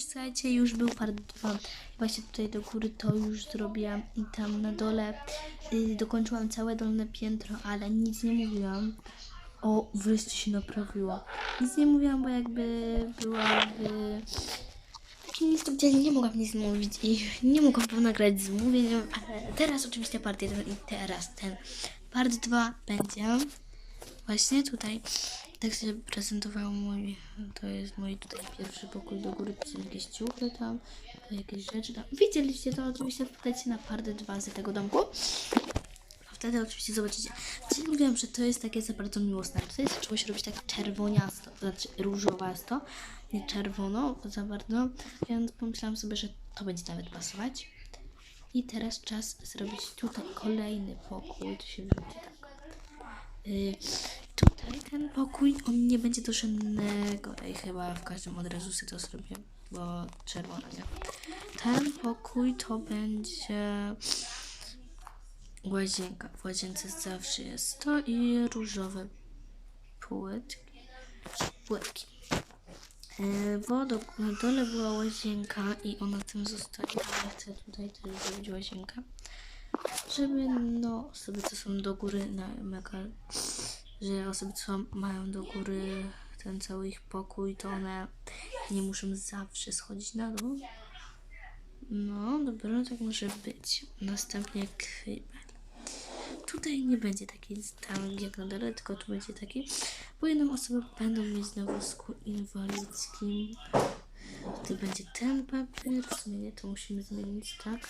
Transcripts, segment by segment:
Słuchajcie, już był part 2. Właśnie tutaj do góry to już zrobiłam i tam na dole y, dokończyłam całe dolne piętro, ale nic nie mówiłam. O, wreszcie się naprawiło. Nic nie mówiłam, bo jakby była w takim miejscu, gdzie nie mogłam nic mówić i nie mogłam nagrać z mówieniem, ale teraz oczywiście part 1 i teraz ten part 2 będzie. Właśnie tutaj tak się prezentował mój, to jest mój tutaj pierwszy pokój do góry, to są jakieś ciuchy tam, to jakieś rzeczy tam. Widzieliście to oczywiście, wpadajcie na part 2 z tego domku. A wtedy oczywiście zobaczycie. Czyli mówiłam, że to jest takie za bardzo miłosne. Tutaj zaczęło się robić tak czerwoniasto, znaczy różowasto, nie czerwono za bardzo, więc pomyślałam sobie, że to będzie nawet pasować. I teraz czas zrobić tutaj kolejny pokój, to się wrzuci tak. Y, tutaj ten pokój, on nie będzie do żadnego. Ej, chyba w każdym od razu sobie to zrobię, bo czerwona, nie? Ten pokój to będzie łazienka. W łazience zawsze jest to i różowe półeczki. Półeczki. E, Bo do, na dole była łazienka i ona tym zostaje. Ja chcę tutaj też zrobić łazienkę żeby no osoby, co są do góry na mega, że osoby, co mają do góry ten cały ich pokój, to one nie muszą zawsze schodzić na dół. No, dobra, tak może być. Następnie kibel. Tutaj nie będzie taki tam jak na dole, tylko tu będzie taki, bo jedną osobę będą mieć na wózku inwalidzkim. Tutaj będzie ten papier, w sumie nie, to musimy zmienić, tak?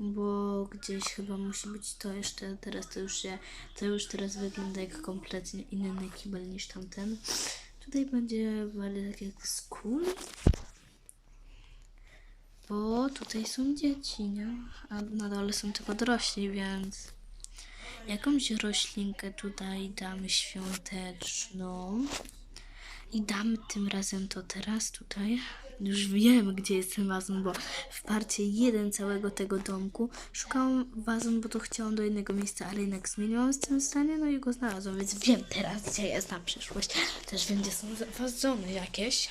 Bo gdzieś chyba musi być to jeszcze teraz to już się to już teraz wygląda jak kompletnie inny kibel niż tamten. Tutaj będzie bardziej tak jak skór bo tutaj są dzieci, nie? A na dole są tylko dorośli, więc jakąś roślinkę tutaj damy świąteczną i damy tym razem to teraz tutaj. Już wiem, gdzie jest ten wazon, bo w parcie jeden całego tego domku szukałam wazon, bo to chciałam do innego miejsca, ale jednak zmieniłam z tym stanie, no i go znalazłam, więc wiem teraz, gdzie jest na przyszłość. Też wiem, gdzie są wazony jakieś.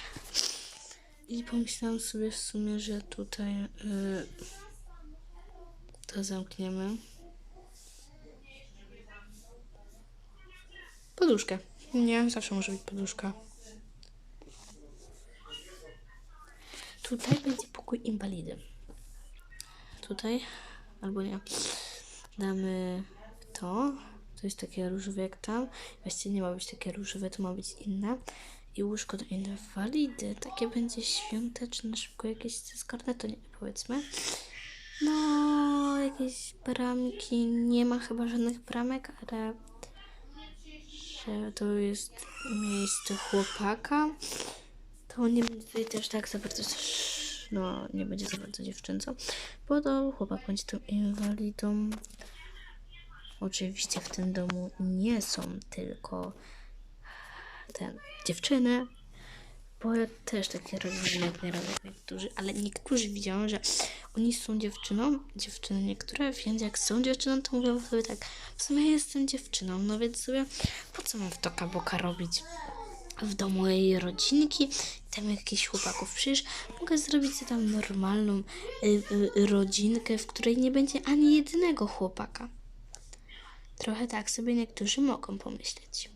I pomyślałam sobie w sumie, że tutaj yy, to zamkniemy. Poduszkę. Nie, zawsze może być poduszka. Tutaj będzie pokój inwalidy. Tutaj, albo nie. Damy to. To jest takie różowe jak tam. Właściwie nie ma być takie różowe, to ma być inne. I łóżko do inwalidy. Takie będzie świąteczne, szybko jakieś z karnetu, nie powiedzmy. No, jakieś bramki. Nie ma chyba żadnych bramek, ale że to jest miejsce chłopaka to nie będzie też tak za bardzo no nie będzie za bardzo bo to chłopak będzie tą inwalidą. Oczywiście w tym domu nie są tylko ten dziewczyny, bo ja też takie rodziny nie robię niektórzy, ale niektórzy widziałam, że oni są dziewczyną, dziewczyny niektóre, więc jak są dziewczyną, to mówią sobie tak, w sumie jestem dziewczyną, no więc sobie po co mam w to kaboka robić? W domu mojej rodzinki, tam jakichś chłopaków. Przecież mogę zrobić sobie tam normalną y, y, rodzinkę, w której nie będzie ani jednego chłopaka. Trochę tak sobie niektórzy mogą pomyśleć.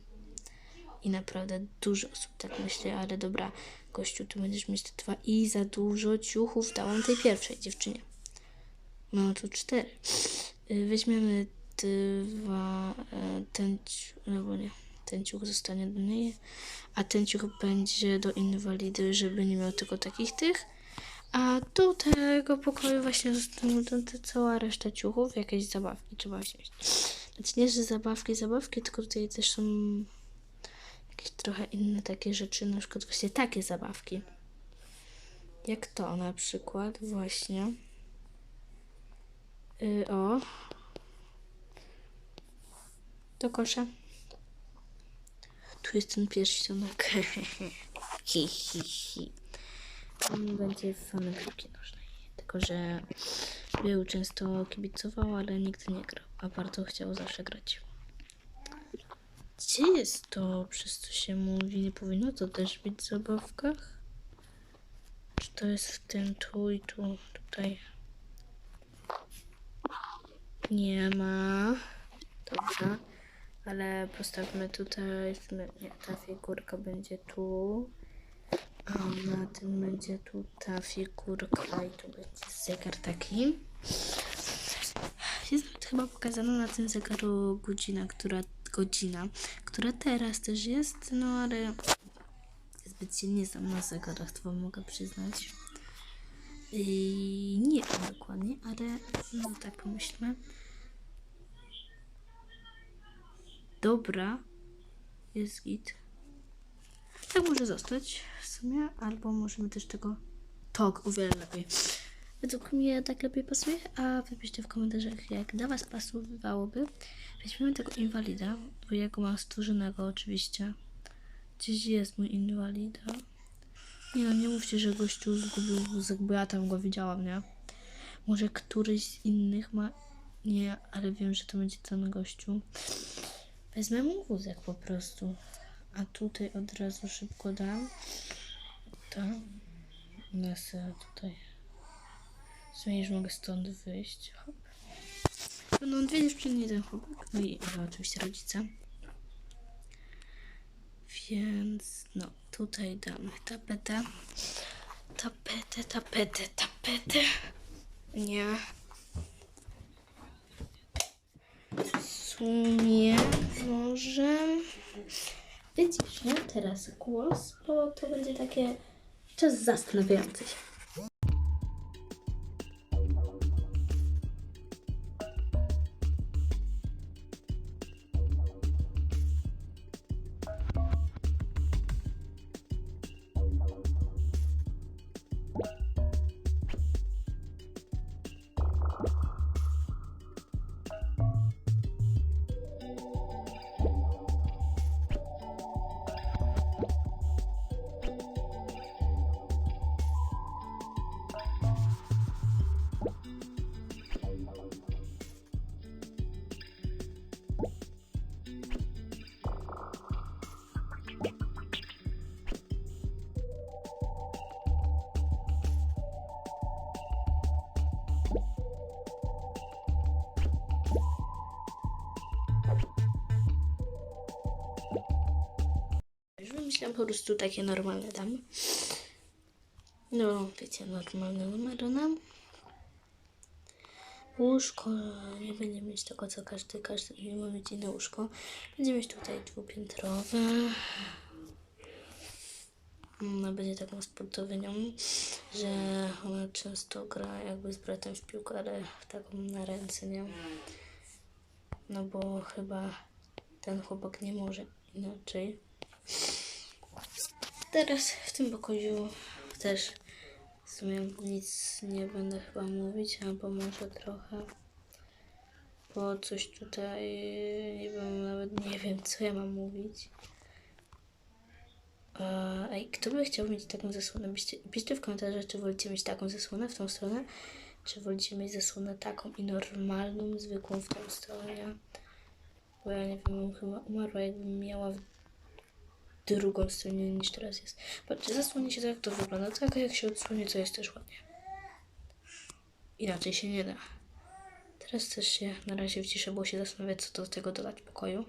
I naprawdę dużo osób tak myśli, ale dobra, gościu, tu będziesz mieć te dwa i za dużo ciuchów dałam tej pierwszej dziewczynie. No tu cztery. Y, weźmiemy dwa, y, ten, ciu- albo nie, ten ciuch zostanie do niej, a ten ciuch będzie do inwalidy, żeby nie miał tylko takich tych. A do tego pokoju właśnie zostaną cała reszta ciuchów, jakieś zabawki trzeba wziąć. Znaczy nie, że zabawki, zabawki, tylko tutaj też są jakieś trochę inne takie rzeczy, na przykład właśnie takie zabawki. Jak to na przykład właśnie. Yy, o. Do kosza. Tu jest ten pierścionek. hi, hi, hi. On będzie w fanem piłki nożnej. Tylko, że był często kibicował, ale nigdy nie grał, a bardzo chciał zawsze grać. Gdzie jest to, przez co się mówi, nie powinno to też być w zabawkach? to jest w tym tu i tu, tutaj. Nie ma. Dobra. Ale postawmy tutaj. Nie, ta figurka będzie tu. A na tym będzie tu ta figurka i tu będzie zegar taki. Jest chyba pokazana na tym zegaru godzina, która godzina, która teraz też jest, no ale zbyt się nie znam na zegarach, to wam mogę przyznać. I nie wiem dokładnie, ale no tak pomyślmy. Dobra, jest git. Tak może zostać w sumie, albo możemy też tego tok o wiele lepiej. Według mnie tak lepiej pasuje, a wy piszcie w komentarzach, jak dla was pasowałoby. Weźmiemy tego inwalida, bo ja go mam stworzonego oczywiście. Gdzieś jest mój inwalida. Nie no, nie mówcie, że gościu zgubił wózek, bo ja tam go widziałam, nie? Może któryś z innych ma... Nie, ale wiem, że to będzie ten gościu. Wezmę mu wózek po prostu. A tutaj od razu szybko dam. To. Nasę tutaj. W sumie już mogę stąd wyjść. Hop. Będą dwie dziewczyny, jeden chłopak. No i oczywiście rodzice. Więc no, tutaj damy tapetę. Tapetę, tapetę, tapetę. Nie. W sumie może... Widzisz, nie? Teraz głos, bo to będzie takie czas zastanawiający się. Wymyślam po prostu takie normalne damy. No, wiecie, normalne numery nam. Łóżko, nie będzie mieć tego co każdy, każdy nie ma mieć inne łóżko. Będzie mieć tutaj dwupiętrowe. No, będzie taką sportowynią, że ona często gra jakby z bratem w piłkę, ale taką na ręce, nie? No bo chyba ten chłopak nie może inaczej. Teraz w tym pokoju też w sumie nic nie będę chyba mówić, albo może trochę. Bo coś tutaj nie wiem, nawet nie wiem co ja mam mówić. Ej, kto by chciał mieć taką zasłonę? Piszcie, piszcie w komentarzach, czy wolicie mieć taką zasłonę w tą stronę, czy wolicie mieć zasłonę taką i normalną, zwykłą w tą stronę. Bo ja nie wiem, chyba umarła, jakbym miała w drugą stronę niż teraz jest. Patrzcie, zasłoni się tak, jak to wygląda. Tak, jak się odsłonie, to jest też ładnie. Inaczej się nie da. Teraz też się na razie wciszę, bo się zastanawiać, co do tego dodać pokoju.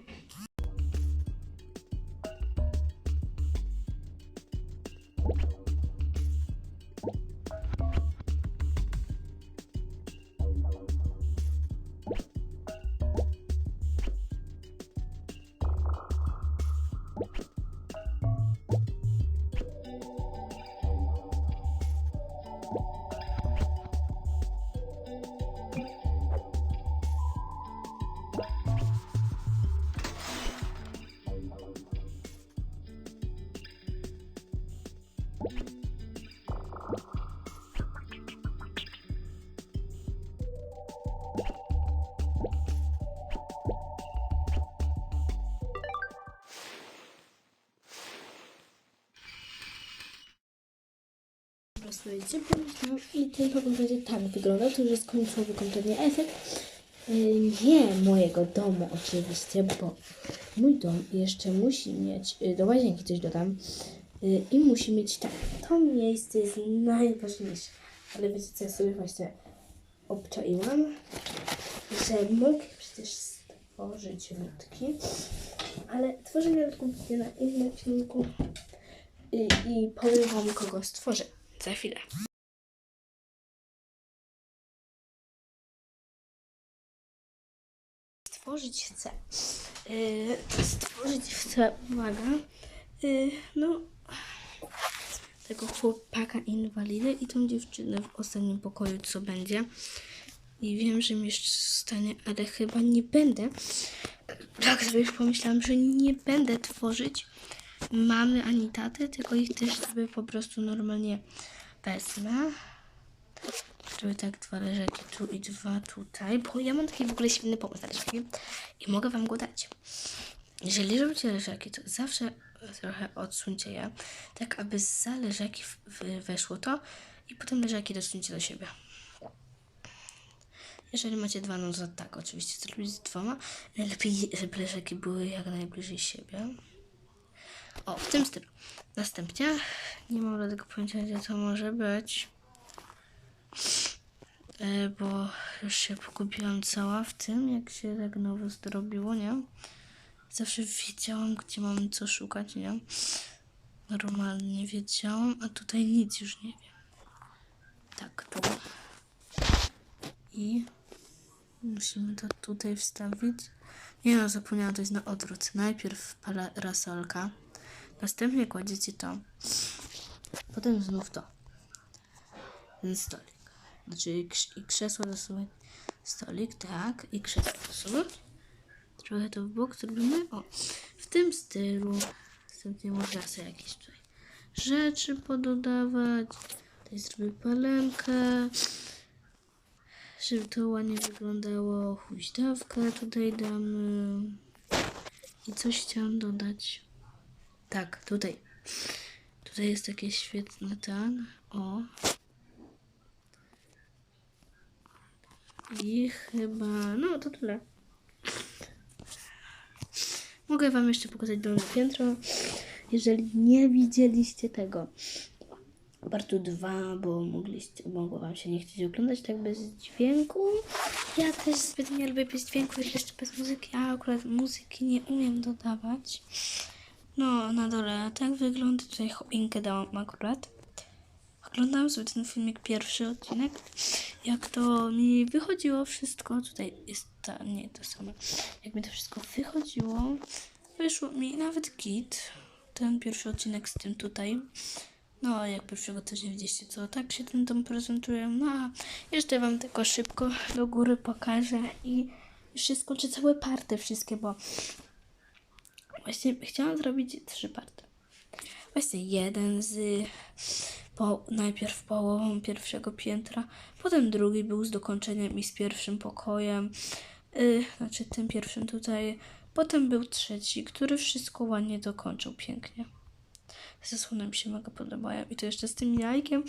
No i ten pokój będzie tak wyglądał. To już jest końcowy kompletnie efekt. Yy, Nie mojego domu oczywiście, bo mój dom jeszcze musi mieć, yy, do łazienki coś dodam, yy, i musi mieć tak, to to miejsce jest najważniejsze. Ale wiecie co, ja sobie właśnie obczaiłam, że mogę przecież stworzyć ludki, ale tworzenie ludków będzie na innym filmiku i, i powiem wam, kogo stworzę za chwilę. Stworzyć chcę. Yy, stworzyć chcę, uwaga, yy, no tego chłopaka inwalidę i tą dziewczynę w ostatnim pokoju, co będzie. I wiem, że mi jeszcze zostanie, ale chyba nie będę. Tak sobie już pomyślałam, że nie będę tworzyć mamy ani taty, tylko ich też sobie po prostu normalnie wezmę. Żeby tak dwa leżaki tu i dwa tutaj, bo ja mam taki w ogóle świetny pomysł na leżaki i mogę wam go dać. Jeżeli robicie leżaki, to zawsze trochę odsuńcie je, tak aby za leżaki weszło to i potem leżaki dosuńcie do siebie. Jeżeli macie dwa, no to tak, oczywiście zrobić z dwoma. Najlepiej, żeby leżaki były jak najbliżej siebie. O, w tym stylu. Następnie, nie mam żadnego pojęcia, gdzie to może być. E, bo już się pogubiłam cała w tym, jak się tak nowo zrobiło, nie? Zawsze wiedziałam, gdzie mam co szukać, nie? Normalnie wiedziałam, a tutaj nic już nie wiem. Tak, tu. I musimy to tutaj wstawić. Nie no, zapomniałam, to jest na odwrót. Najpierw parasolka, następnie kładziecie to, potem znów to. Ten stolik. Znaczy i krzesło dosuwać. Stolik, tak, i krzesło dosuwać. Trochę to w bok zrobimy. O, w tym stylu. Następnie można sobie jakieś tutaj rzeczy pododawać. Tutaj zrobię palemkę. Żeby to ładnie wyglądało. Huśtawkę tutaj damy. I coś chciałam dodać. Tak, tutaj. Tutaj jest takie świetne ten. O. I chyba. No to tyle. Mogę Wam jeszcze pokazać dolne piętro. Jeżeli nie widzieliście tego partu 2, bo mogliście, mogło Wam się nie chcieć oglądać tak bez dźwięku. Ja też zbyt nie lubię bez dźwięku, jeszcze bez muzyki, a akurat muzyki nie umiem dodawać. No, na dole tak wygląda. Tutaj choinkę dałam akurat. Oglądałam sobie ten filmik, pierwszy odcinek. Jak to mi wychodziło wszystko, tutaj jest ta, nie to samo. Jak mi to wszystko wychodziło, wyszło mi nawet git. Ten pierwszy odcinek z tym tutaj. No, jak pierwszego też nie widzieliście, co tak się ten dom prezentuje. No, a jeszcze wam tylko szybko do góry pokażę i się skończy całe party wszystkie, bo właśnie chciałam zrobić trzy party. Właśnie jeden z po, najpierw połową pierwszego piętra, potem drugi był z dokończeniem i z pierwszym pokojem, yy, znaczy tym pierwszym tutaj, potem był trzeci, który wszystko ładnie dokończył pięknie. Zasłony mi się mega podobają i to jeszcze z tym jajkiem,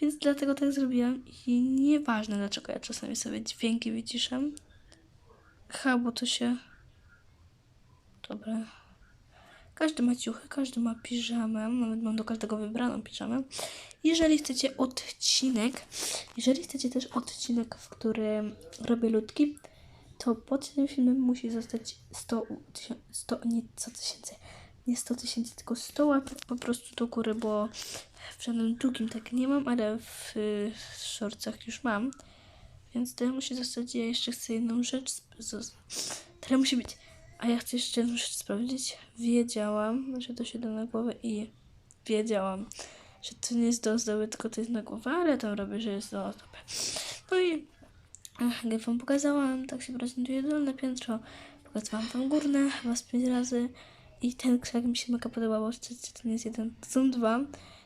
więc dlatego tak zrobiłam i nieważne dlaczego ja czasami sobie dźwięki wyciszam. Ha, bo to się... Dobra. Każdy ma ciuchy, każdy ma piżamę, nawet mam do każdego wybraną piżamę. Jeżeli chcecie odcinek, jeżeli chcecie też odcinek, w którym robię ludki, to pod tym filmem musi zostać 100, 100 nie 100 tysięcy, nie 100 tysięcy, tylko 100 łapek po prostu do góry, bo w żadnym drugim tak nie mam, ale w, w shortcach już mam. Więc tyle musi zostać. Ja jeszcze chcę jedną rzecz. Tyle musi być. A ja chcę jeszcze jedną sprawdzić. Wiedziałam, że to się da na głowę i wiedziałam, że to nie jest do ozdoby, tylko to jest na głowę, ale tam robię, że jest do ozdoby. No i ach, jak wam pokazałam, tak się prezentuje dolne piętro. Pokazałam wam górne, chyba z pięć razy. I ten krzak mi się mega podobał, bo to nie jest jeden, to są dwa.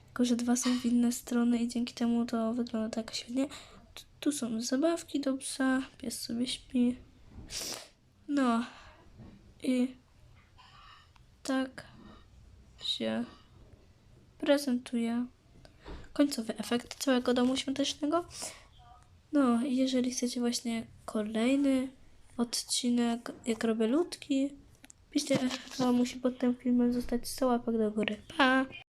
Tylko, że dwa są w inne strony i dzięki temu to wygląda tak świetnie. Tu, tu są zabawki do psa, pies sobie śpi. No i tak się prezentuje końcowy efekt całego domu świątecznego. No jeżeli chcecie właśnie kolejny odcinek, jak robię ludki, piszcie, musi pod tym filmem zostać 100 łapek do góry. Pa!